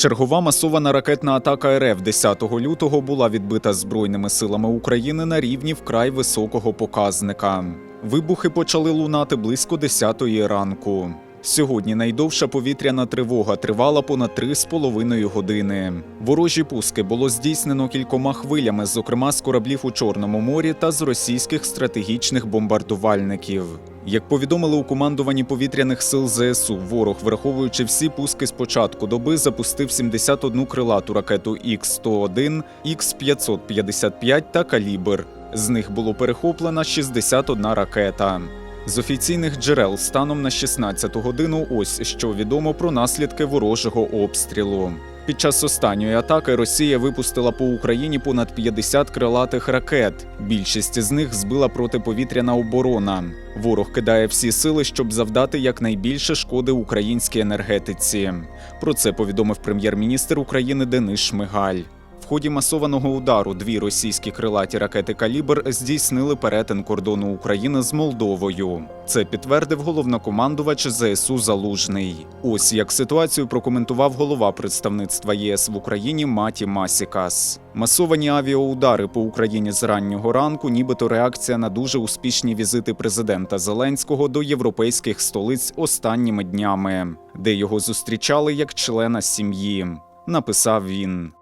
Чергова масована ракетна атака РФ 10 лютого була відбита Збройними силами України на рівні вкрай високого показника. Вибухи почали лунати близько 10-ї ранку. Сьогодні найдовша повітряна тривога тривала понад 3,5 години. Ворожі пуски було здійснено кількома хвилями, зокрема з кораблів у Чорному морі та з російських стратегічних бомбардувальників. Як повідомили у командуванні повітряних сил ЗСУ, ворог, враховуючи всі пуски з початку доби, запустив 71 крилату ракету Х-101, Х-555 та «Калібр». З них було перехоплено 61 ракета. З офіційних джерел станом на 16 годину ось що відомо про наслідки ворожого обстрілу. Під час останньої атаки Росія випустила по Україні понад 50 крилатих ракет. Більшість з них збила протиповітряна оборона. Ворог кидає всі сили, щоб завдати якнайбільше шкоди українській енергетиці. Про це повідомив прем'єр-міністр України Денис Шмигаль. Ході масованого удару дві російські крилаті ракети Калібр здійснили перетин кордону України з Молдовою. Це підтвердив головнокомандувач ЗСУ Залужний. Ось як ситуацію прокоментував голова представництва ЄС в Україні Маті Масікас. Масовані авіаудари по Україні з раннього ранку, нібито реакція на дуже успішні візити президента Зеленського до європейських столиць останніми днями, де його зустрічали як члена сім'ї. Написав він.